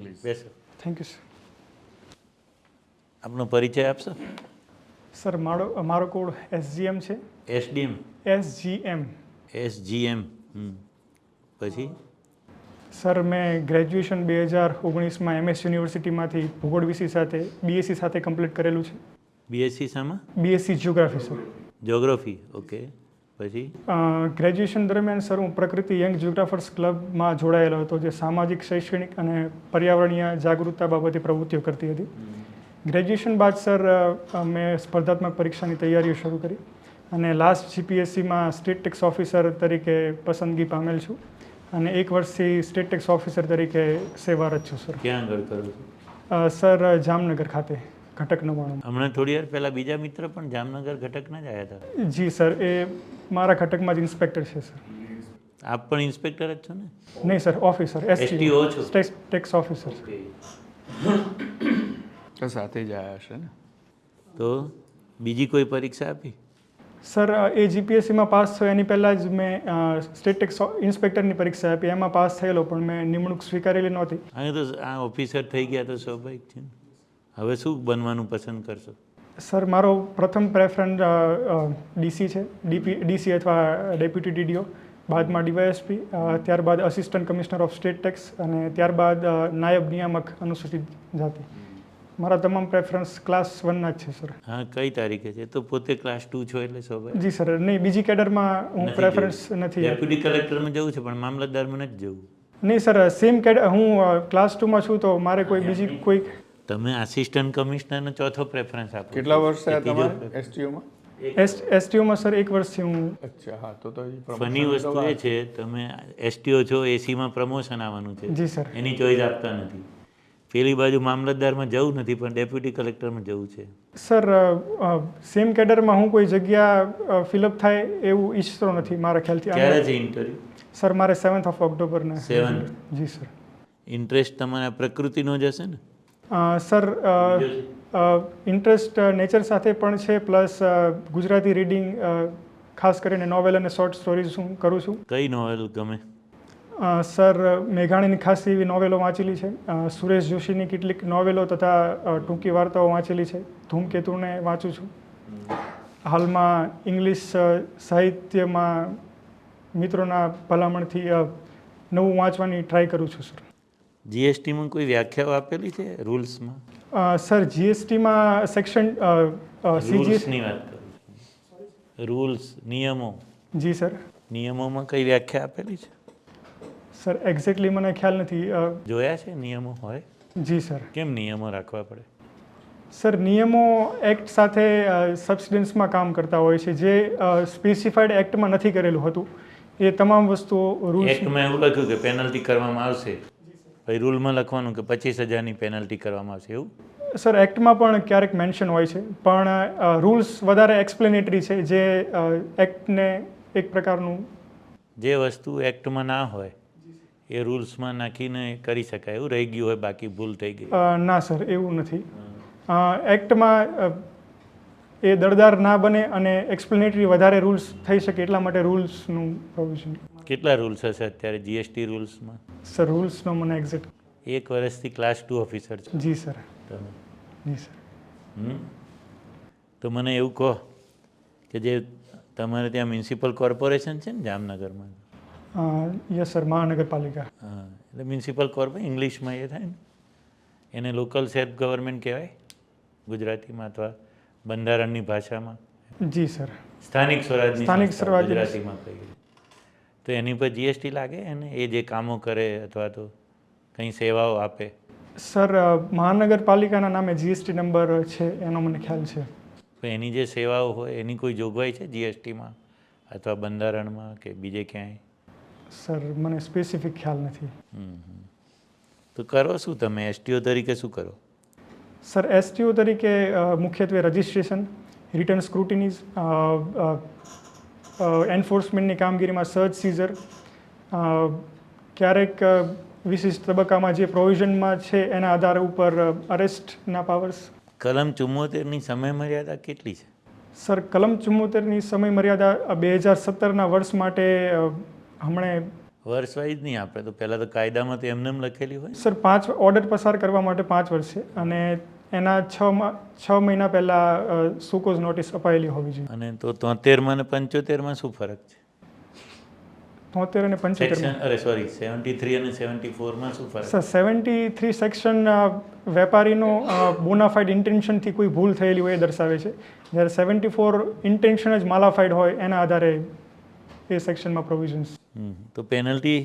Sir બેસો thank you sir આપનો પરિચય આપશો? સર મારો મારો કોડ એસજીએમ છે. એસડીએમ એસજીએમ એસજીએમ પછી? સર મેં ગ્રેજ્યુએશન બે હજાર ઓગણીસમાં એમએસ યુનિવર્સિટીમાંથી ભૂગોળ વિષય સાથે બીએસસી સાથે કમ્પ્લીટ કરેલું છે. BSc શામાં? BSc geography sir geography okay પછી? ગ્રેજ્યુએશન દરમિયાન સર હું પ્રકૃતિ યંગ જ્યોગ્રાફર્સ ક્લબમાં જોડાયેલો હતો જે સામાજિક શૈક્ષણિક અને પર્યાવરણીય જાગૃતતા બાબતે પ્રવૃત્તિઓ કરતી હતી. ગ્રેજ્યુએશન બાદ સર મેં સ્પર્ધાત્મક પરીક્ષાની તૈયારીઓ શરૂ કરી અને લાસ્ટ જીપીએસસીમાં સ્ટેટ ટેક્સ ઓફિસર તરીકે પસંદગી પામેલ છું અને એક વર્ષથી સ્ટેટ ટેક્સ ઓફિસર તરીકે સેવારત છું સર. ક્યાં આગળ કરું સર જામનગર ખાતે. ઘટક નવાણું. હમણાં થોડી વાર પહેલાં બીજા મિત્ર પણ જામનગર ઘટકના જ આવ્યા હતા. જી સર એ મારા ઘટકમાં જ ઇન્સ્પેક્ટર છે સર. આપ પણ ઇન્સ્પેક્ટર જ છો ને? નહીં સર ઓફિસર એસટીઓ છો? ટેક્સ ટેક્સ ઓફિસર તો સાથે જ આવ્યા હશે ને? તો બીજી કોઈ પરીક્ષા આપી? સર એ જીપીએસસીમાં પાસ થયો એની પહેલાં જ મેં સ્ટેટ ટેક્સ ઇન્સ્પેક્ટરની પરીક્ષા આપી. એમાં પાસ થયેલો પણ મેં નિમણૂક સ્વીકારેલી નહોતી. અહીં તો આ ઓફિસર થઈ ગયા તો સ્વાભાવિક છે ને? હવે શું બનવાનું પસંદ કરશો? સર મારો પ્રથમ પ્રેફરન્સ ડીસી છે. ડીપી ડીસી અથવા ડેપ્યુટી ડીડીઓ. બાદમાં ડીવાયએસપી ત્યારબાદ assistant commissioner of state tax અને ત્યારબાદ નાયબ નિયામક અનુસૂચિત જાતિ. મારા તમામ પ્રેફરન્સ ક્લાસ વનના જ છે સર. હા કઈ તારીખે છે? તો પોતે ક્લાસ ટુ છો એટલે સ્વાભાવિક. જી સર. નહીં બીજી કેડરમાં હું પ્રેફરન્સ નથી ડેપ્યુટી કલેક્ટરમાં જવું છે પણ મામલતદારમાં નથી જવું. નહીં સર. સેમ કેડ હું ક્લાસ ટુમાં છું તો મારે કોઈ બીજી કોઈ તમે આસિસ્ટન્ટ કમિશનરનો ચોથો પ્રેફરન્સ આપો કેટલા વર્ષ થયા એ તમારે એસટીયુમાં એસટીયુમાં સર એક વર્ષથી હું અચ્છા હા તો તો ફની વસ્તુ એ છે તમે એસટીઓ છો એસીમાં પ્રમોશન આવવાનું છે. જી સર. એની ચોઈસ આપતા નથી. પેલી બાજુ મામલતદારમાં જવું નથી પણ ડેપ્યુટી કલેક્ટરમાં જવું છે. સર સેમ કેડરમાં હું કોઈ જગ્યા ફિલઅપ થાય એવું ઈચ્છતો નથી મારા ખ્યાલથી. ક્યારે છે ઇન્ટરવ્યુ સર મારે સેવન્થ ઓફ ઓક્ટોબરના સેવન્થ જી સર. ઇન્ટરેસ્ટ તમારા પ્રકૃતિનો જ હશે ને? સર ઇન્ટરેસ્ટ નેચર સાથે પણ છે પ્લસ ગુજરાતી રીડિંગ ખાસ કરીને નોવેલ અને શોર્ટ સ્ટોરીઝ હું કરું છું. કઈ નોવેલ ગમે? સર મેઘાણીની ખાસ એવી નોવેલો વાંચેલી છે. સુરેશ જોશીની કેટલીક નોવેલો તથા ટૂંકી વાર્તાઓ વાંચેલી છે. ધૂમકેતુને વાંચું છું. હાલમાં ઇંગ્લિશ સાહિત્યમાં મિત્રોના ભલામણથી નવું વાંચવાની ટ્રાય કરું છું સર. જીએસટીમાં કોઈ વ્યાખ્યાઓ આપેલી છે રૂલ્સમાં? સર જીએસટીમાં સેક્શન સીજીએસની વાત રૂલ્સ નિયમો? જી સર. નિયમોમાં કઈ વ્યાખ્યા આપેલી છે? સર એક્ઝેક્ટલી મને ખ્યાલ નથી જોયા છે નિયમો હોય? જી સર. કેમ નિયમો રાખવા પડે? સર નિયમો એક્ટ સાથે સબસિડન્સમાં કામ કરતા હોય છે. જે સ્પેસિફાઈડ એક્ટમાં નથી કરેલું હતું. એ તમામ વસ્તુઓ રૂલ્સ એક્ટમાં એવું લખ્યું કે પેનલ્ટી કરવામાં આવશે. પછી રૂલમાં લખવાનું કે પચીસ હજારની પેનલ્ટી કરવામાં આવશે એવું? સર એક્ટમાં પણ ક્યારેક મેન્શન હોય છે પણ રૂલ્સ વધારે એક્સપ્લેનેટરી છે જે એક્ટને એક પ્રકારનું જે વસ્તુ એક્ટમાં ના હોય એ રૂલ્સમાં નાખીને કરી શકાય એવું રહી ગયું હોય બાકી ભૂલ થઈ ગઈ. ના સર એવું નથી. એક્ટમાં એ દળદાર ના બને અને એક્સપ્લેનેટરી વધારે રૂલ્સ થઈ શકે એટલા માટે રૂલ્સનું પ્રોવિઝન કેટલા રૂલ્સ હશે અત્યારે જીએસટી રૂલ્સમાં સર રૂલ્સનો મને એક્ઝેક્ટ એક વર્ષથી ક્લાસ ટુ ઓફિસર છો. જી સર તમે. જી સર? તો મને એવું કહો કે જે તમારે ત્યાં મ્યુનિસિપલ કોર્પોરેશન છે ને જામનગરમાં? યસ સર મહાનગરપાલિકા. હા એટલે મ્યુનિસિપલ કોર્પોરેશન ઇંગ્લિશમાં એ થાય ને. એને લોકલ સેલ્ફ ગવર્મેન્ટ કહેવાય? ગુજરાતીમાં અથવા બંધારણની ભાષામાં? જી સર. સ્થાનિક સ્વરાજની સ્થાનિક સ્વરાજ ગુજરાતીમાં કહીએ તો એની પર જીએસટી લાગે અને એ જે કામો કરે અથવા તો કંઈ સેવાઓ આપે? સર મહાનગરપાલિકાના નામે જીએસટી નંબર છે એનો મને ખ્યાલ છે. તો એની જે સેવાઓ હોય એની કોઈ જોગવાઈ છે જીએસટીમાં અથવા બંધારણમાં કે બીજે ક્યાંય? સર મને સ્પેસિફિક ખ્યાલ નથી. તો કરો શું તમે? એસટીઓ તરીકે શું કરો? સર એસટીઓ તરીકે મુખ્યત્વે રજિસ્ટ્રેશન રિટર્ન સ્ક્રુટિનીઝ એન્ફોર્સમેન્ટની કામગીરીમાં સર્ચ સીઝર ક્યારેક વિશિષ્ટ તબક્કામાં જે પ્રોવિઝનમાં છે એના આધાર ઉપર અરેસ્ટના પાવર્સ. કલમ ચુમ્મોતેરની સમય મર્યાદા કેટલી છે? સર કલમ ચુમ્મોતેરની સમય મર્યાદા બે હજાર સત્તરના વર્ષ માટે હમણે વર્ષ વાઇઝ નહીં આપણે તો પહેલાં તો કાયદામાં તો એમને એમ લખેલી હોય સર પાંચ ઓર્ડર પસાર કરવા માટે પાંચ વર્ષ છે અને એના છ માં છ મહિના પહેલાં સુકોઝ નોટિસ અપાયેલી હોવી જોઈએ. અને તો તોતેરમાં અને પંચોતેરમાં શું ફરક છે? તોતેર અને પંચોતેર અરે સોરી સેવન્ટી થ્રી અને સેવન્ટી ફોરમાં શું ફરક સર સેવન્ટી થ્રી સેક્શન વેપારીનો બોનાફાઇડ ઇન્ટેન્શનથી કોઈ ભૂલ થયેલી હોય એ દર્શાવે છે. જ્યારે સેવન્ટી ફોર ઇન્ટેન્શન જ માલાફાઇડ હોય એના આધારે એ સેક્શનમાં પ્રોવિઝન્સ તો પેનલ્ટી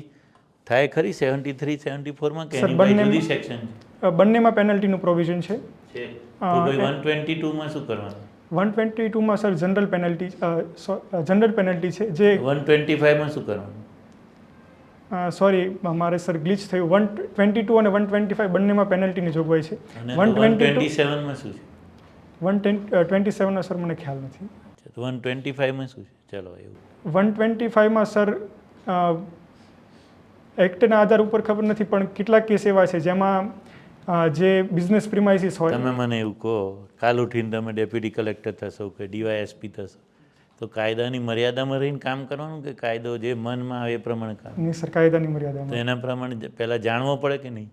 થાય ખરી? સેવન્ટી થ્રી સેવન્ટી ફોરમાં કે જુદી સેક્શન બંનેમાં પેનલ્ટીનું પ્રોવિઝન છે. વન ટ્વેન્ટી ટુમાં શું કરવાનું? One twenty ટુમાં sir general penalty general penalty છે જે વન ટ્વેન્ટી ફાઈવમાં શું કરવાનું? સોરી મારે સર ગ્લિચ થયું. વન ટ્વેન્ટી ટુ અને વન ટ્વેન્ટી ફાઈવ બંનેમાં પેનલ્ટીની જોગવાઈ છે. વન વન ટ્વેન્ટી સેવનમાં શું છે? વન ટ્વેન્ટી સેવનનો સર મને ખ્યાલ નથી. વન ટ્વેન્ટી ફાઈવમાં શું છે? ચલો એવું. વન ટ્વેન્ટી ફાઇવમાં સર એક્ટના આધાર ઉપર ખબર નથી પણ કેટલાક કેસ એવા છે જેમાં જે બિઝનેસ પ્રિમાઇસીસ હોય. તમે મને એવું કહો કાલ ઉઠીને તમે ડેપ્યુટી કલેક્ટર થશો કે ડીવાયએસપી થશો તો કાયદાની મર્યાદામાં રહીને કામ કરવાનું કે કાયદો જે મનમાં આવે એ પ્રમાણે કામ? નહીં સર કાયદાની તો એના પ્રમાણે પહેલાં જાણવો પડે કે નહીં?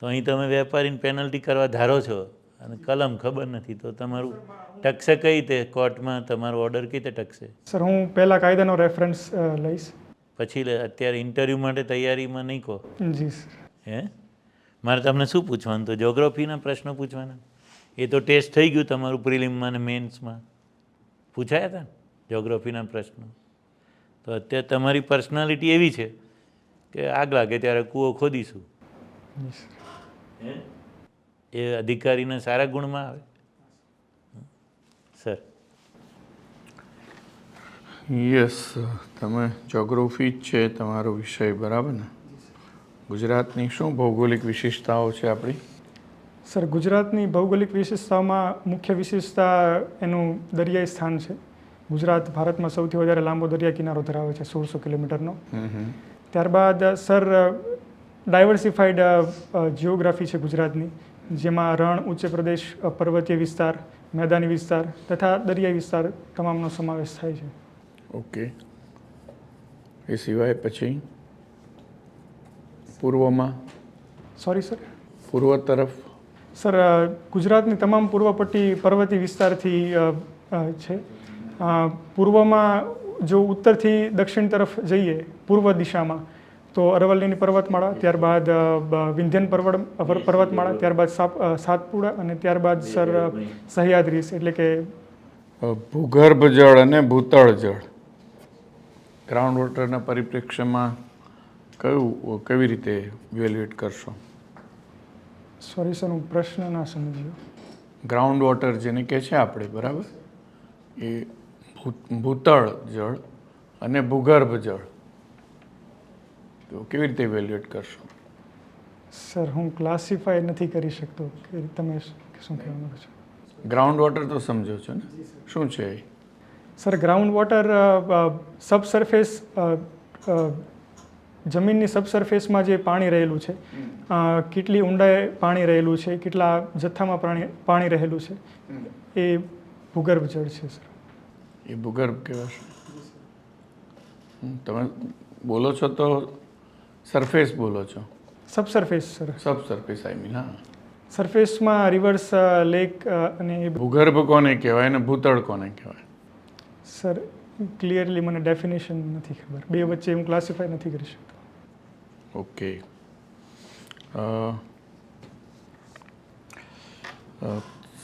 તો અહીં તમે વેપારીને પેનલ્ટી કરવા ધારો છો અને કલમ ખબર નથી તો તમારું ટકશે કઈ રીતે કોર્ટમાં? તમારો ઓર્ડર કઈ રીતે ટકશે? સર હું પહેલાં કાયદાનો રેફરન્સ લઈશ. પછી અત્યારે ઇન્ટરવ્યૂ માટે તૈયારીમાં નહીં કહો જી સર. હે? મારે તમને શું પૂછવાનું? તો જોગ્રાફીના પ્રશ્નો પૂછવાના? એ તો ટેસ્ટ થઈ ગયું તમારું પ્રિલિમમાં અને મેન્સમાં પૂછાયા હતા ને જોગ્રાફીના પ્રશ્નો? તો અત્યારે તમારી પર્સનાલિટી એવી છે કે આગ લાગે ત્યારે કૂવો ખોદીશું. હે? એ અધિકારીના સારા ગુણમાં આવે. સર. યસ તમે જોગ્રાફી જ છે તમારો વિષય બરાબર ને? ગુજરાતની શું ભૌગોલિક વિશેષતાઓ છે આપણી? સર ગુજરાતની ભૌગોલિક વિશેષતાઓમાં મુખ્ય વિશેષતા એનું દરિયાઈ સ્થાન છે. ગુજરાત ભારતમાં સૌથી વધારે લાંબો દરિયા કિનારો ધરાવે છે સોળસો કિલોમીટરનો. ત્યારબાદ સર ડાયવર્સિફાઈડ જિયોગ્રાફી છે ગુજરાતની. જેમાં રણ ઉચ્ચ પ્રદેશ પર્વતીય વિસ્તાર મેદાની વિસ્તાર તથા દરિયાઈ વિસ્તાર તમામનો સમાવેશ થાય છે. ઓકે એ સિવાય પછી પૂર્વમાં? સોરી સર પૂર્વ તરફ? સર ગુજરાતની તમામ પૂર્વ પટ્ટી પર્વતીય વિસ્તારથી છે. પૂર્વમાં જો ઉત્તરથી દક્ષિણ તરફ જઈએ પૂર્વ દિશામાં તો અરવલ્લીની પર્વતમાળા ત્યારબાદ વિંધ્યન પર્વત પર્વતમાળા ત્યારબાદ સાપ સાતપુડા અને ત્યારબાદ સર સહ્યાદ્રીસ એટલે કે ભૂગર્ભ જળ અને ભૂતળ જળ. ગ્રાઉન્ડ વોટરના પરિપ્રેક્ષ્યમાં કયું કેવી રીતે ઇવેલ્યુએટ કરશો? સોરી સર હું પ્રશ્ન ના સમજ્યો. ગ્રાઉન્ડ વોટર જેને કહે છે આપણે બરાબર? એ ભૂતળ જળ અને ભૂગર્ભ જળ. તો કેવી રીતે ઇવેલ્યુએટ કરશો? સર હું ક્લાસિફાય નથી કરી શકતો. કે તમે શું કહેવા માંગો છો? ગ્રાઉન્ડ વોટર તો સમજો છો ને? શું છે એ? સર ગ્રાઉન્ડ વોટર સબસર્ફેસ જમીનની સબસર્ફેસમાં જે પાણી રહેલું છે કેટલી ઊંડાએ પાણી રહેલું છે કેટલા જથ્થામાં પાણી પાણી રહેલું છે એ ભૂગર્ભ જળ છે સર. એ ભૂગર્ભ કહેવાશે. તમે બોલો છો તો સરફેસ બોલો છો? Subsurface sir sub surface I mean હા સરફેસમાં રિવર્સ લેક અને ભૂગર્ભ કોને કહેવાય અને ભૂતળ કોને કહેવાય? સર ક્લિયરલી મને ડેફિનેશન નથી ખબર. બે વચ્ચે હું ક્લાસિફાય નથી કરી શકતો. ઓકે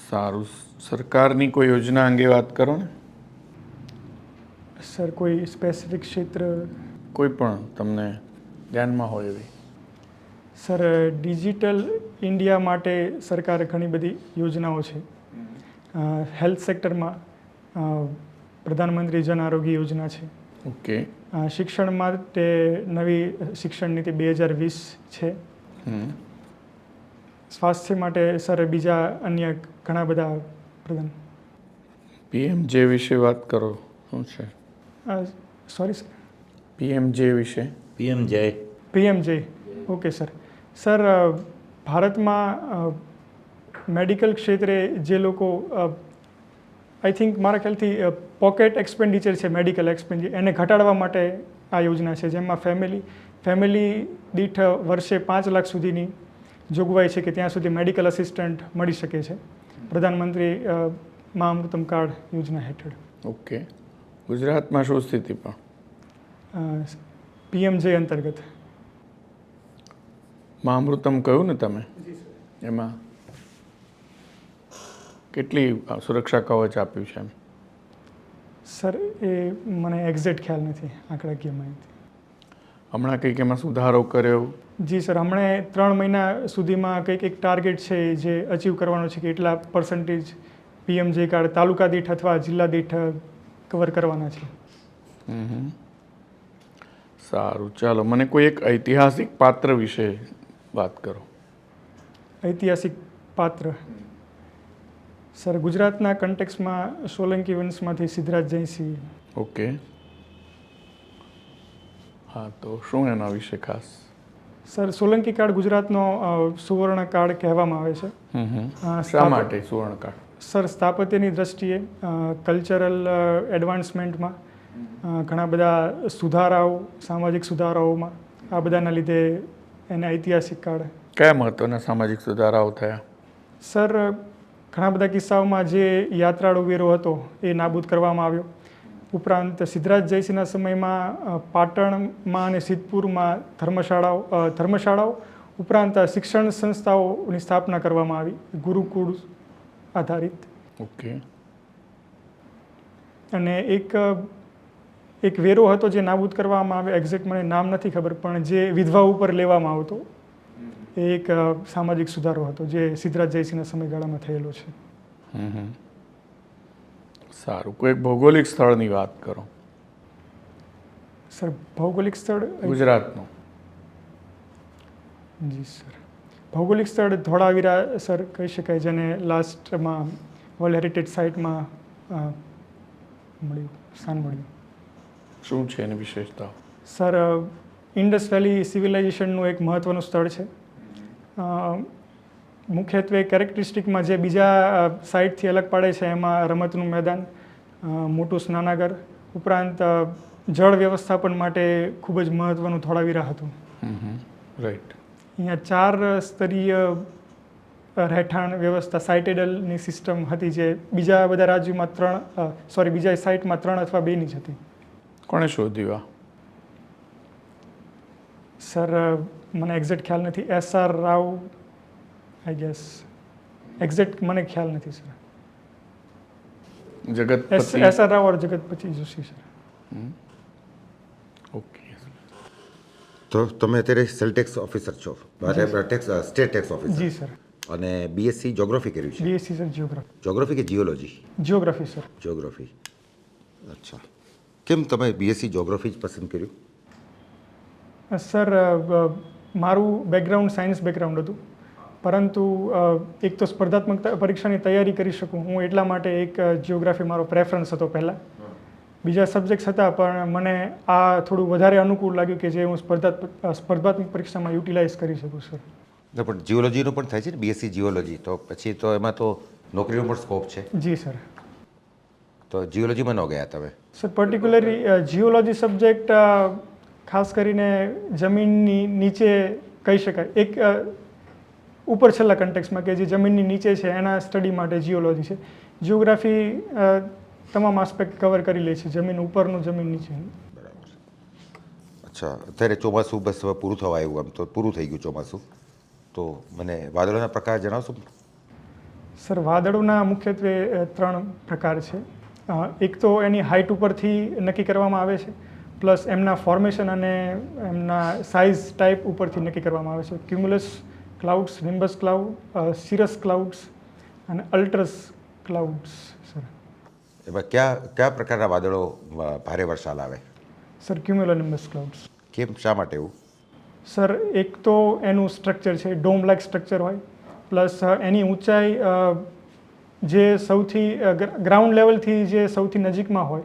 સારું. સરકારની કોઈ યોજના અંગે વાત કરો ને? સર કોઈ સ્પેસિફિક ક્ષેત્ર? કોઈ પણ તમને ધ્યાનમાં હોય એવી. સર ડિજિટલ ઇન્ડિયા માટે સરકારે ઘણી બધી યોજનાઓ છે. હેલ્થ સેક્ટરમાં પ્રધાનમંત્રી જન આરોગ્ય યોજના છે. ઓકે. શિક્ષણ માટે નવી શિક્ષણ નીતિ બે હજાર વીસ છે. સ્વાસ્થ્ય માટે સર બીજા અન્ય ઘણા બધા પ્રધાન. પીએમ જે વિશે વાત કરો શું છે? સોરી સર પીએમ જે વિશે? PM JAY. PMJ okay sir sir ભારતમાં મેડિકલ ક્ષેત્રે જે લોકો આઈ થિંક મારા ખ્યાલથી પોકેટ એક્સપેન્ડિચર છે મેડિકલ એક્સપેન્ડિચર એને ઘટાડવા માટે આ યોજના છે. જેમાં ફેમિલી ફેમિલી દીઠ વર્ષે પાંચ લાખ સુધીની જોગવાઈ છે કે ત્યાં સુધી મેડિકલ અસિસ્ટન્ટ મળી શકે છે. પ્રધાનમંત્રી મા અમૃતમ કાર્ડ યોજના હેઠળ. ઓકે ગુજરાતમાં શું સ્થિતિ પણ? પીએમજે અંતર્ગત. મહામૃતમ કહ્યું ને તમે? એમાં કેટલી સુરક્ષા કવચ આપ્યું છે એમ? સર એ મને એક્ઝેક્ટ ખ્યાલ નથી આંકડાકીય માહિતી? હમણાં કંઈક એમાં સુધારો કર્યો? જી સર હમણે ત્રણ મહિના સુધીમાં કંઈક એક ટાર્ગેટ છે જે અચીવ કરવાનો છે કે એટલા પર્સન્ટેજ પીએમજે કાર્ડ તાલુકા દીઠ અથવા જિલ્લા દીઠ કવર કરવાના છે. સારું. ચાલો મને કોઈ એક ઐતિહાસિક પાત્ર વિશે વાત કરો. ઐતિહાસિક પાત્ર. સર ગુજરાતના કન્ટેક્સમાં સોલંકી વંશમાંથી સિદ્ધરાજ જયસિંહ ઓકે હા તો શું એના વિશે ખાસ? સર સોલંકી કાળ ગુજરાતનો સુવર્ણ કાળ કહેવામાં આવે છે. શા માટે સુવર્ણ કાળ? સર સ્થાપત્યની દ્રષ્ટિએ કલ્ચરલ એડવાન્સમેન્ટમાં ઘણા બધા સુધારાઓ સામાજિક સુધારાઓમાં આ બધાના લીધે એને ઐતિહાસિક કાળ. કયા મહત્વના સામાજિક સુધારાઓ થયા? સર ઘણા બધા કિસ્સાઓમાં જે યાત્રાળુ વેરો હતો એ નાબૂદ કરવામાં આવ્યો. ઉપરાંત સિદ્ધરાજ જયસિંહના સમયમાં પાટણમાં અને સિદ્ધપુરમાં ધર્મશાળાઓ ધર્મશાળાઓ ઉપરાંત શિક્ષણ સંસ્થાઓની સ્થાપના કરવામાં આવી ગુરુકુળ આધારિત. ઓકે. અને એક એક વેરો હતો જે નાબૂદ કરવામાં આવે એક્ઝેક્ટ મને નામ નથી ખબર પણ જે વિધવા ઉપર લેવામાં આવતો એ એક સામાજિક સુધારો હતો જે સિદ્ધરાજ જયસિંહના સમયગાળામાં થયેલો છે. સારું કોઈ ભૌગોલિક સ્થળની વાત કરો. સર ભૌગોલિક સ્થળ? ગુજરાતનું. જી સર. ભૌગોલિક સ્થળ ધોળાવીરા સર કહી શકાય જેને લાસ્ટમાં વર્લ્ડ હેરિટેજ સાઇટમાં મળ્યું સ્થાન મળ્યું. શું છે એની વિશેષતા? સર ઇન્ડસ વેલી સિવિલાઇઝેશનનું એક મહત્ત્વનું સ્થળ છે. મુખ્યત્વે કેરેક્ટરિસ્ટિકમાં જે બીજા સાઇટથી અલગ પાડે છે એમાં રમતનું મેદાન મોટું સ્નાનાગર ઉપરાંત જળ વ્યવસ્થાપન માટે ખૂબ જ મહત્ત્વનું ધોળાવીરા હતું. રાઈટ અહીંયા ચાર સ્તરીય રહેઠાણ વ્યવસ્થા સાઇટેડલની સિસ્ટમ હતી જે બીજા બધા રાજ્યોમાં ત્રણ સોરી બીજા સાઇટમાં ત્રણ અથવા બેની જ હતી. કોણે શોધ્યું આ? સર મને એક્ઝેક્ટ ખ્યાલ નથી. S R Rao I guess. Exact મને ખ્યાલ નથી sir. S S R Rao or Jagatpati Joshi sir. Okay તો તમે અત્યારે સેલ ટેક્સ ઓફિસર છો. Tax state tax officer. જી સર. અને બીએસસી જ્યોગ્રાફી કર્યું છે. બીએસસી સર જ્યોગ્રાફી જ્યોગ્રાફી કે જીઓલોજી જ્યોગ્રાફી સર. જ્યોગ્રાફી અચ્છા. કેમ તમે બીએસસી જ્યોગ્રાફી જ પસંદ કર્યું? સર મારું બેકગ્રાઉન્ડ સાયન્સ બેકગ્રાઉન્ડ હતું. પરંતુ એક તો સ્પર્ધાત્મક પરીક્ષાની તૈયારી કરી શકું હું એટલા માટે એક જિયોગ્રાફી મારો પ્રેફરન્સ હતો પહેલાં. બીજા સબ્જેક્ટ્સ હતા પણ મને આ થોડું વધારે અનુકૂળ લાગ્યું કે જે હું સ્પર્ધાત્મક સ્પર્ધાત્મક પરીક્ષામાં યુટિલાઇઝ કરી શકું સર. પણ જીઓલોજીનું પણ થાય છે ને? બીએસસી જીઓલોજી તો પછી તો એમાં તો નોકરીનો પણ સ્કોપ છે. જી સર. તો જીઓલોજીમાં ન ગયા તમે? સર પર્ટિક્યુલરલી જીઓલોજી સબ્જેક્ટ ખાસ કરીને જમીનની નીચે કહી શકાય. એક ઉપર છેલ્લા કન્ટેક્સમાં કે જે જમીનની નીચે છે એના સ્ટડી માટે જીઓલોજી છે. જિયોગ્રાફી તમામ આસ્પેક્ટ કવર કરી લે છે જમીન ઉપરનું જમીન નીચેનું. અચ્છા અત્યારે ચોમાસું બસ હવે પૂરું થવા આવ્યું આમ તો પૂરું થઈ ગયું ચોમાસું. તો મને વાદળોના પ્રકાર જણાવશો? સર વાદળોના મુખ્યત્વે ત્રણ પ્રકાર છે. એક તો એની હાઇટ ઉપરથી નક્કી કરવામાં આવે છે પ્લસ એમના ફોર્મેશન અને એમના સાઇઝ ટાઈપ ઉપરથી નક્કી કરવામાં આવે છે. Cumulus clouds nimbus cloud cirrus clouds અને અલ્ટ્રસ ક્લાઉડ્સ સર એમાં કયા કયા પ્રકારના વાદળો ભારે વરસાદ આવે? સર ક્યુમ્યુલોનિમ્બસ ક્લાઉડ્સ કેમ શા માટે એવું? સર એક તો એનું સ્ટ્રક્ચર છે ડોમ લાઇક સ્ટ્રક્ચર હોય પ્લસ એની ઊંચાઈ જે સૌથી ગ્રાઉન્ડ લેવલથી જે સૌથી નજીકમાં હોય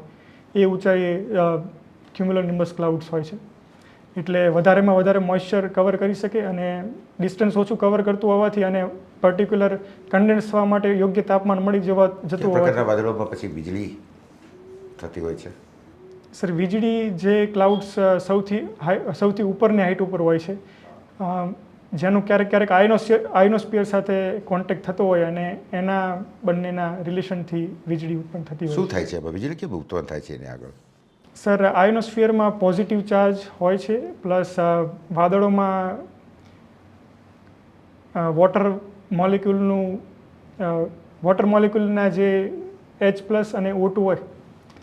એ ઊંચાઈ ક્યુમ્યુલોનિમ્બસ ક્લાઉડ્સ હોય છે. એટલે વધારેમાં વધારે મોઇશ્ચર કવર કરી શકે અને ડિસ્ટન્સ ઓછું કવર કરતું હોવાથી અને પર્ટિક્યુલર કન્ડેન્સ થવા માટે યોગ્ય તાપમાન મળી જવા જતું હોય વાદળોમાં પછી વીજળી થતી હોય છે? સર વીજળી જે ક્લાઉડ્સ સૌથી હાઈ સૌથી ઉપરની હાઇટ ઉપર હોય છે. જેનું ક્યારેક ક્યારેક આયનોસ્ફિયર આયનોસ્ફિયર સાથે કોન્ટેક્ટ થતો હોય અને એના બંનેના રિલેશનથી વીજળી ઉત્પન્ન થતી હોય શું થાય છે વીજળી કેમ ઉત્પન્ન થાય છે એની આગળ? સર આયનોસ્ફિયરમાં પોઝિટિવ ચાર્જ હોય છે પ્લસ વાદળોમાં વોટર મોલિક્યુલનું વોટર મોલિક્યુલના જે એચ પ્લસ અને ઓ ટુ હોય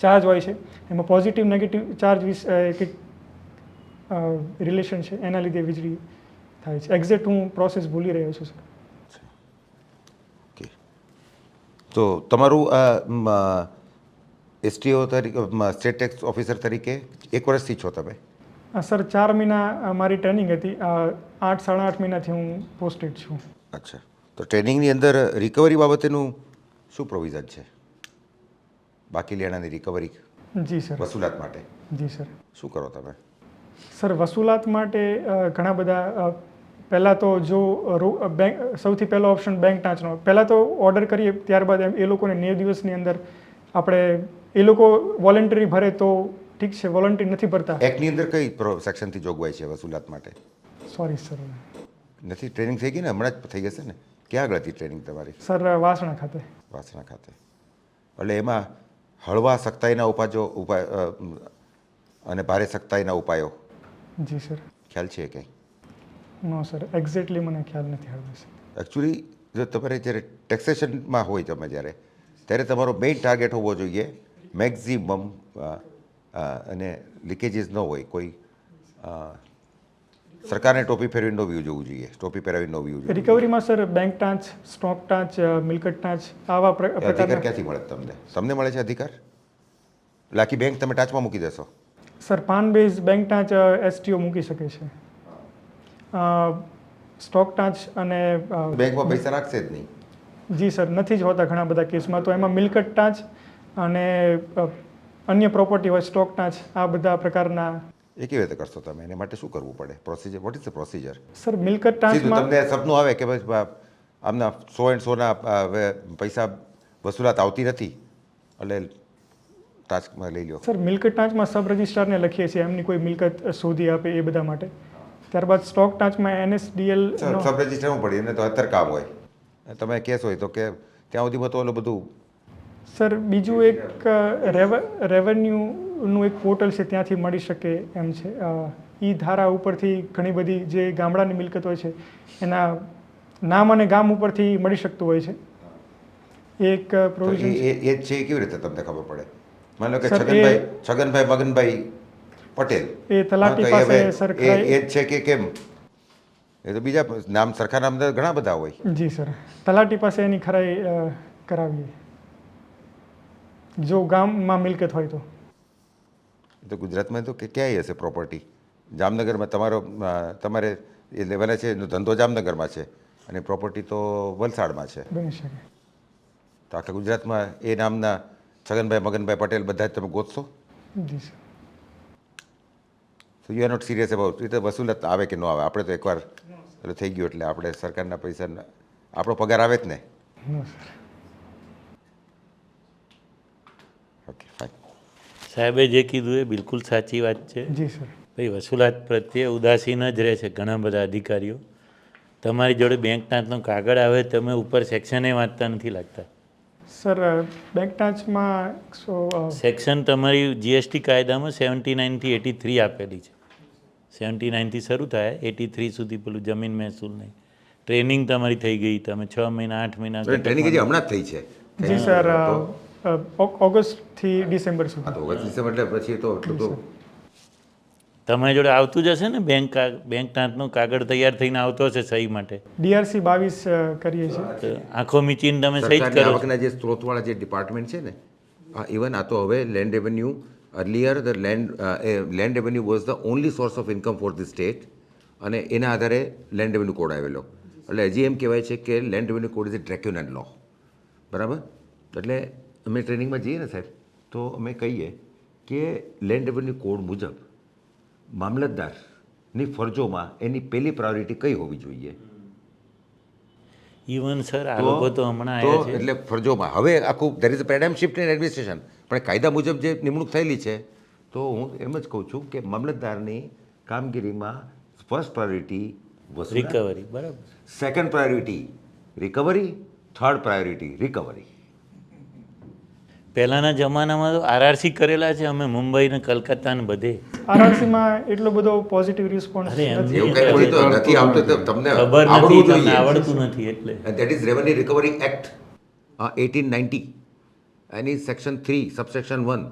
ચાર્જ હોય છે એમાં પોઝિટિવ નેગેટિવ ચાર્જ રિલેશન છે એના લીધે વીજળી થાય છે. એક્ઝેક્ટ હું પ્રોસેસ ભૂલી રહ્યો છું સર ઓકે તો તમારું એસટીઓ તરીકે સ્ટેટ ટેક્સ ઓફિસર તરીકે એક વર્ષથી છો તમે? સર ચાર મહિના મારી ટ્રેનિંગ હતી. આઠ સાડા આઠ મહિનાથી હું પોસ્ટેડ છું. અચ્છા. તો ટ્રેનિંગની અંદર રિકવરી બાબતેનું શું પ્રોવિઝન છે? બાકી લેણાની રિકવરી જી સર વસૂલાત માટે. જી સર શું કરો તમે? સર વસૂલાત માટે ઘણા બધા પહેલાં તો જો બેંક સૌથી પહેલો ઓપ્શન બેંક ટાંચનો. પહેલાં તો ઓર્ડર કરીએ ત્યારબાદ એમ એ લોકોને નેવ દિવસની અંદર આપણે એ લોકો વોલેન્ટરી ભરે તો ઠીક છે વોલન્ટરી નથી ભરતા. એક્ટની અંદર કઈ સેક્શનથી જોગવાઈ છે વસૂલાત માટે? સોરી સર નથી ટ્રેનિંગ થઈ ગઈ ને? હમણાં જ થઈ જશે ને? ક્યાં આગળ હતી ટ્રેનિંગ તમારી? સર વાસણા ખાતે. વાસણા ખાતે. એટલે એમાં હળવા સખ્તાઈના ઉપાજો ઉપાય અને ભારે સખ્તાઈના ઉપાયો? જી સર ખ્યાલ છે કંઈ નો સર એક્ઝેક્ટલી મને ખ્યાલ નથી આવ્યો સર. એકચ્યુઅલી જો તમારે જ્યારે ટેક્સેશનમાં હોય તમે જ્યારે ત્યારે તમારો મેઇન ટાર્ગેટ હોવો જોઈએ મેક્ઝિમમ અને લીકેજીસ ન હોય કોઈ સરકારને ટોપી ફેરવીને ન વ્યૂ જોવું જોઈએ ટોપી પહેરાવી નો વ્યૂ જોઈએ. રિકવરીમાં સર બેંક ટાંચ સ્ટોક ટાંચ મિલકત ટાંચ આવા અધિકાર ક્યાંથી મળે તમને? તમને મળે છે અધિકાર? એટલે બેંક તમે ટાચમાં મૂકી દેશો. સર પાન બેઝ બેંક ટાંચ એસટીઓ મૂકી શકે છે. સ્ટોક ટાંચ અને બેંકમાં પૈસા રાખશે જ નહીં. જી સર નથી જ હોતા ઘણા બધા કેસમાં. તો એમાં મિલકત ટાંચ અને અન્ય પ્રોપર્ટી હોય સ્ટોક ટાંચ આ બધા પ્રકારના એ કેવી રીતે કરશો તમે? એને માટે શું કરવું પડે? Procedure what is the procedure sir મિલકત ટાંચમાં તમને સપનું આવે કે ભાઈ આમના સો એન્ડ સોના પૈસા વસૂલાત આવતી નથી. એટલે ટાસ્કમાં લઈ લો સર મિલકત ટાંચમાં સબ રજિસ્ટ્રારને લખીએ છીએ. એમની કોઈ મિલકત શોધી આપે એ બધા માટે. ત્યારબાદ સ્ટોક ટાંચમાં એનએસડીએલ સબ રજિસ્ટરમાં પડી એને તો અત્યારે કામ હોય. તમે કેસ હોય તો કે ત્યાં સુધીમાં તો ઓલું બધું સર બીજું એક રેવન્યુનું એક પોર્ટલ છે ત્યાંથી મળી શકે એમ છે. એ ધારા ઉપરથી ઘણી બધી જે ગામડાની મિલકત હોય છે એના નામ અને ગામ ઉપરથી મળી શકતું હોય છે. એક પ્રોવિઝન એ જ છે કેવી રીતે તમને ખબર પડે? માની લો કે છગનભાઈ છગનભાઈ મગનભાઈ પટેલ. એ તલાટી પાસે હવે સરખાઈ- એ જ છે કે કેમ? એ તો બીજા નામ સરખા નામ ઘણા બધા હોય. જી સર. તલાટી પાસે એની ખરાઈ કરાવીએ. જો ગામમાં મિલકત હોય તો. તો ગુજરાતમાં તો કે ક્યાંય હશે પ્રોપર્ટી જામનગરમાં તમારો તમારે એ લેવાના છે એનો ધંધો જામનગરમાં છે. અને પ્રોપર્ટી તો વલસાડમાં છે. બની શકે. તો આખા ગુજરાતમાં એ નામના છગનભાઈ મગનભાઈ પટેલ બધા જ તમે ગોતશો? જી સર. તો you are not serious about એ તો વસૂલાત આવે કે ન આવે? આપણે તો એકવાર એટલે થઈ ગયું એટલે આપણે સરકારના પૈસા આપણો પગાર આવે જ ને? ઓકે ફાઇન સાહેબે જે કીધું એ બિલકુલ સાચી વાત છે. જી સર. ભાઈ વસૂલાત પ્રત્યે ઉદાસીન જ રહે છે ઘણા બધા અધિકારીઓ. તમારી જોડે બેંક ટાંચનો કાગળ આવે તમે ઉપર સેક્શને વાંચતા નથી લાગતા. સર બેંક ટાંચમાં એકસો સેક્શન તમારી જીએસટી કાયદામાં સેવન્ટી નાઇનથી એટી થ્રી આપેલી છે. સેવન્ટી નાઇનથી શરૂ થાય એટી થ્રી સુધી પેલું જમીન મહેસૂલ નહીં. ટ્રેનિંગ તમારી થઈ ગઈ તમે છ મહિના આઠ મહિના ટ્રેનિંગ હજી હમણાં જ થઈ છે. જી સર ઓગસ્ટથી ડિસેમ્બર સુધી. ઓગસ્ટ ડિસેમ્બર એટલે પછી તો એટલું તો તમારી જોડે આવતું જ હશે ને? બેંક બેંક ટાંચનો કાગળ તૈયાર થઈને આવતો હશે સહી માટે? ડીઆરસી બાવીસ કરીએ છીએ. આંખો મીચીને તમે સહી જ સરકારની કરો. જે સ્ત્રોતવાળા જે ડિપાર્ટમેન્ટ છે ને ઇવન આ તો હવે land revenue earlier the land land revenue was the only source of income for the state અને એના આધારે લેન્ડ રેવન્યુ કોડ આવેલો. એટલે હજી એમ કહેવાય છે કે land revenue code is a draconian law બરાબર? એટલે અમે ટ્રેનિંગમાં જઈએ ને સાહેબ, તો અમે કહીએ કે લેન્ડ રેવન્યુ કોડ મુજબ મામલતદારની ફરજોમાં એની પહેલી પ્રાયોરિટી કઈ હોવી જોઈએ? ઇવન સર આ લોકો તો હમણાં આવ્યા છે. એટલે ફરજોમાં હવે આખું there is a paradigm shift in administration પણ કાયદા મુજબ જે નિમણૂક થયેલી છે તો હું એમ જ કહું છું કે મામલતદારની કામગીરીમાં ફર્સ્ટ પ્રાયોરિટી રિકવરી બરાબર. Second priority recovery third priority recovery પહેલાંના જમાનામાં તો આરઆરસી કરેલા છે અમે મુંબઈ ને કલકત્તા ને બધે. આરઆરસીમાં એટલો બધો પોઝિટિવ રિસ્પોન્સ અરે એમ એવું કંઈ કોઈ તો નથી આવતું તો તમને ખબર નથી તમને આવડતું નથી એટલે. That is revenue recovery act act uh, 1890 એની સેક્શન થ્રી સબસેક્શન વન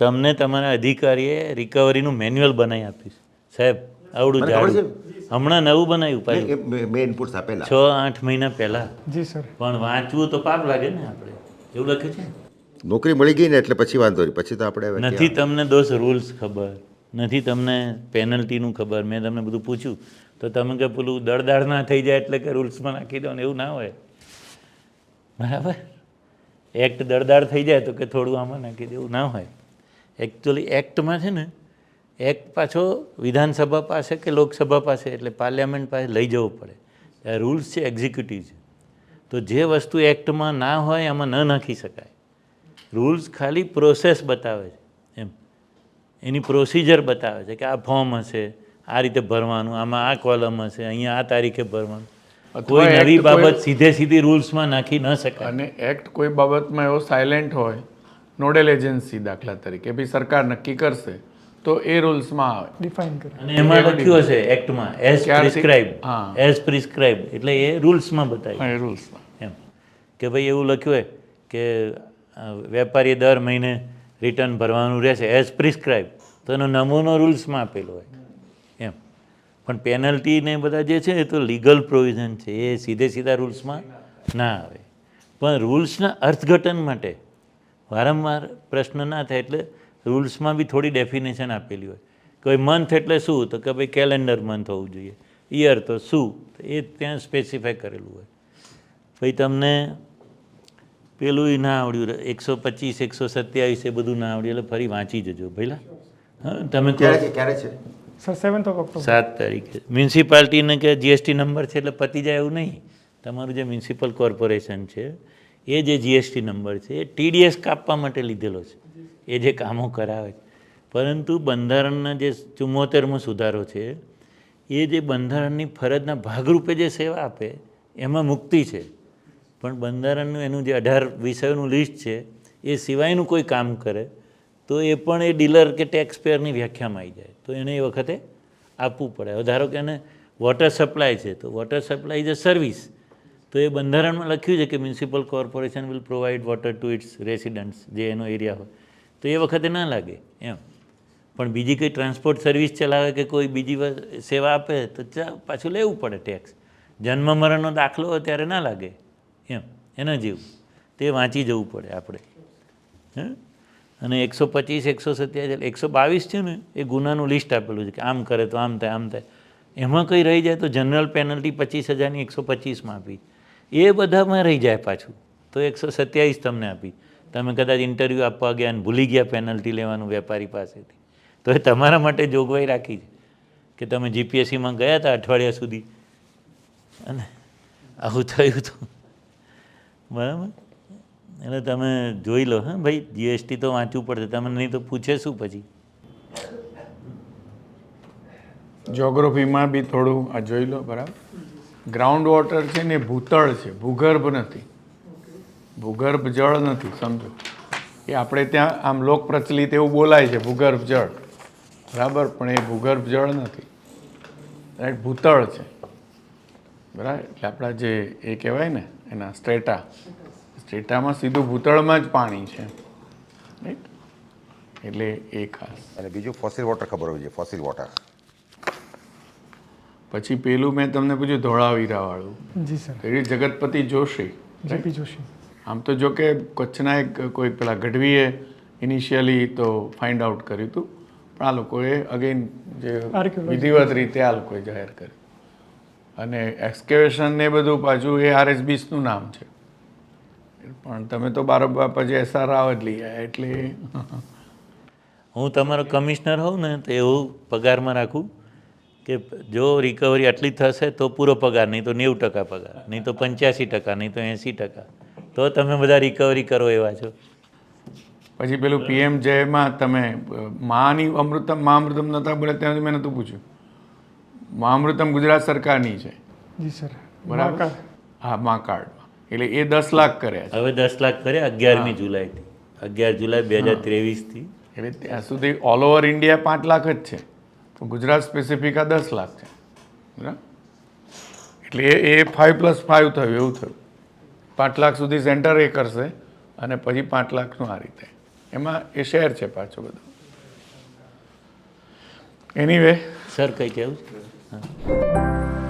તમને તમારા અધિકારીએ રિકવરીનું મેન્યુઅલ બનાવી આપીશ સાહેબ આવડું જાડું. હમણાં નવું બનાવ્યું પાછું. મેં ઇનપુટ્સ આપેલા. છ આઠ મહિના પહેલા. જી સર. પણ વાંચવું તો પાપ લાગે ને આપણે. એવું લખ્યું છે? ને? નોકરી મળી ગઈ ને એટલે પછી વાંધો નહીં. પછી તો આપણે નથી તમને દોસ્ત રૂલ્સ ખબર. નથી તમને પેનલ્ટીનું ખબર. મેં તમને બધું પૂછ્યું. તો તમે કે પેલું દળદાળ ના થઈ જાય એટલે કે રૂલ્સમાં નાખી દો ને એવું ના હોય. બરાબર? એક્ટ દળદાળ થઈ જાય તો કે થોડું આમાં નાખી દેવું ના હોય. એકચ્યુઅલી એક્ટમાં છે ને એક્ટ પાછો વિધાનસભા પાસે કે લોકસભા પાસે એટલે પાર્લિયામેન્ટ પાસે લઈ જવું પડે. રૂલ્સ છે એક્ઝિક્યુટિવ છે. તો જે વસ્તુ એક્ટમાં ના હોય એમાં ન નાખી શકાય. રૂલ્સ ખાલી પ્રોસેસ બતાવે છે એમ. એની પ્રોસિજર બતાવે છે કે આ ફોર્મ હશે આ રીતે ભરવાનું આમાં આ કોલમ હશે અહીંયા આ તારીખે ભરવાનું. કોઈ નવી બાબત સીધે સીધી રૂલ્સમાં નાખી ન શકાય. અને એક્ટ કોઈ બાબતમાં એવો સાયલેન્ટ હોય નોડેલ એજન્સી દાખલા તરીકે ભાઈ સરકાર નક્કી કરશે તો એ રૂલ્સમાં આવે. ડિફાઇન કરે. અને એમાં લખ્યું હશે એક્ટમાં એઝ પ્રિસ્ક્રાઇબ હા. એઝ પ્રિસ્ક્રાઇબ એટલે એ રૂલ્સમાં બતાવ્યું. હા, એ રૂલ્સમાં. એમ. કે ભાઈ એવું લખ્યું હોય કે વેપારીએ દર મહિને રિટર્ન ભરવાનું રહેશે એઝ પ્રિસ્ક્રાઇબ તો એનો નમૂનો રૂલ્સમાં આપેલો હોય. એમ. પણ પેનલ્ટી ને બધા જે છે એ તો લીગલ પ્રોવિઝન છે. એ સીધે સીધા રૂલ્સમાં ના આવે. પણ રૂલ્સના અર્થઘટન માટે વારંવાર પ્રશ્ન ના થાય એટલે રૂલ્સમાં બી થોડી ડેફિનેશન આપેલી હોય. કોઈ મંથ એટલે શું? તો કે ભાઈ કેલેન્ડર મંથ હોવું જોઈએ. યર તો શું? એ ત્યાં સ્પેસિફાય કરેલું હોય. પછી તમને પેલું ના આવડ્યું. એકસો પચીસ એકસો સત્યાવીસ એ બધું ના આવડ્યું. એટલે ફરી વાંચી જજો ભઈલા. હા તમે કહો. ક્યારે છે ક્યારે છે? સર સેવન્થ ઓફ ઓક્ટોબર સાત તારીખે. મ્યુનિસિપાલિટીને કે જીએસટી નંબર છે એટલે પતી જાય એવું નહીં. તમારું જે મ્યુનિસિપલ કોર્પોરેશન છે એ જે જીએસટી નંબર છે એ ટીડીએસ કાપવા માટે લીધેલો છે. એ જે કામો કરાવે છે. પરંતુ બંધારણના જે ચુમ્મોતેરમો સુધારો છે એ જે બંધારણની ફરજના ભાગરૂપે જે સેવા આપે એમાં મુક્તિ છે. પણ બંધારણનું એનું જે અઢાર વિષયોનું લિસ્ટ છે, એ સિવાયનું કોઈ કામ કરે, તો એ પણ એ ડીલર કે ટેક્સ પેયરની વ્યાખ્યામાં આવી જાય. તો એને એ વખતે આપવું પડે. હવે ધારો કે એને વોટર સપ્લાય છે, તો water supply is a service તો એ બંધારણમાં લખ્યું છે કે municipal corporation will provide water to its residents જે એનો એરિયા હોય. તો એ વખતે ના લાગે, એમ. પણ બીજી કંઈ ટ્રાન્સપોર્ટ સર્વિસ ચલાવે કે કોઈ બીજી સેવા આપે, તો પાછું લેવું પડે ટેક્સ જન્મ મરણનો દાખલો હોય ત્યારે ના લાગે. એમ, એના જેવું. તે વાંચી જવું પડે આપણે. હે? અને એકસો પચીસ, એકસો સત્યાવીસ, એકસો બાવીસ છે ને, એ ગુનાનું લિસ્ટ આપેલું છે કે આમ કરે તો આમ થાય આમ થાય. એમાં કંઈ રહી જાય તો જનરલ પેનલ્ટી પચીસ હજારની એકસો પચીસમાં આપી. એ બધામાં રહી જાય પાછું. તો એકસો સત્યાવીસ તમને આપી. તમે કદાચ ઇન્ટરવ્યૂ આપવા ગયા અને ભૂલી ગયા પેનલ્ટી લેવાનું વેપારી પાસેથી. તો એ તમારા માટે જોગવાઈ રાખી છે કે તમે જીપીએસસીમાં ગયા હતા અઠવાડિયા સુધી. અને આવું થયું હતું બરાબર? એટલે તમે જોઈ લો, હા ભાઈ જીએસટી તો વાંચવું પડશે. તમે નહીં તો પૂછે શું પછી? જોગ્રાફીમાં બી થોડું, આ જોઈ લો, બરાબર? ગ્રાઉન્ડ વોટર છે ને ભૂતળ છે, ભૂગર્ભ નથી. ભૂગર્ભ જળ નથી, સમજો. એ આપણે ત્યાં આમ લોક પ્રચલિત એવું બોલાય છે, ભૂગર્ભ જળ. બરાબર? પણ એ ભૂગર્ભ જળ નથી. રાઈટ ભૂતળ છે. બરાબર? એટલે આપણા જે એ કહેવાય ને એના સ્ટ્રેટા સ્ટ્રેટામાં સીધું ભૂતળમાં જ પાણી છે. રાઈટ એટલે એ ખાસ. અને બીજું ફોસિલ વોટર ખબર હોવી જોઈએ ફોસિલ વોટર પછી પેલું મેં તમને પૂછ્યું ધોળાવીરાવાળું. જી સર. એ જગતપતિ જોશી જેપી જોશી. આમ તો જો કે કચ્છના એક કોઈ પેલા ગઢવીએ ઇનિશિયલી તો ફાઇન્ડ આઉટ કર્યું હતું. પણ આ લોકોએ અગેન જે વિધિવત રીતે આ લોકોએ જાહેર કર્યું. અને એક્સકેવેશન ને બધું પાછું એ આરએસબીસનું નામ છે. પણ તમે તો બારોબાર પછી એસઆર રાવ જ લઈ આવ્યા એટલે હું તમારો કમિશનર હોઉં ને તો એવું પગારમાં રાખું કે જો રિકવરી આટલી થશે તો પૂરો પગાર નહીં તો નેવું ટકા પગાર નહીં તો પંચ્યાસી ટકા નહીં તો એંસી ટકા. તો તમે બધા રિકવરી કરો એવા છો. પછી પેલું પીએમ જયમાં તમે માની અમૃતમ મા અમૃતમ નતા બોલે ત્યાં સુધી મેં નહોતું પૂછ્યું. મહામૃતમ ગુજરાત સરકારની છે. જી સર. બરાબર? હા મા કાર્ડમાં. એટલે એ દસ લાખ કર્યા હવે દસ લાખ કર્યા અગિયારમી જુલાઈથી. અગિયાર જુલાઈ બે હજાર ત્રેવીસથી. એટલે ત્યાં સુધી ઓલ ઓવર ઇન્ડિયા પાંચ લાખ જ છે. તો ગુજરાત સ્પેસિફિક આ દસ લાખ છે. બરાબર? એટલે એ એ ફાઇવ પ્લસ ફાઇવ થયું એવું થયું. પાંચ લાખ સુધી સેન્ટર એ કરશે અને પછી પાંચ લાખનું આ રીતે. એમાં એ શેર છે પાછો બધો. એની વે સર કંઈ કહેવું? 嗯。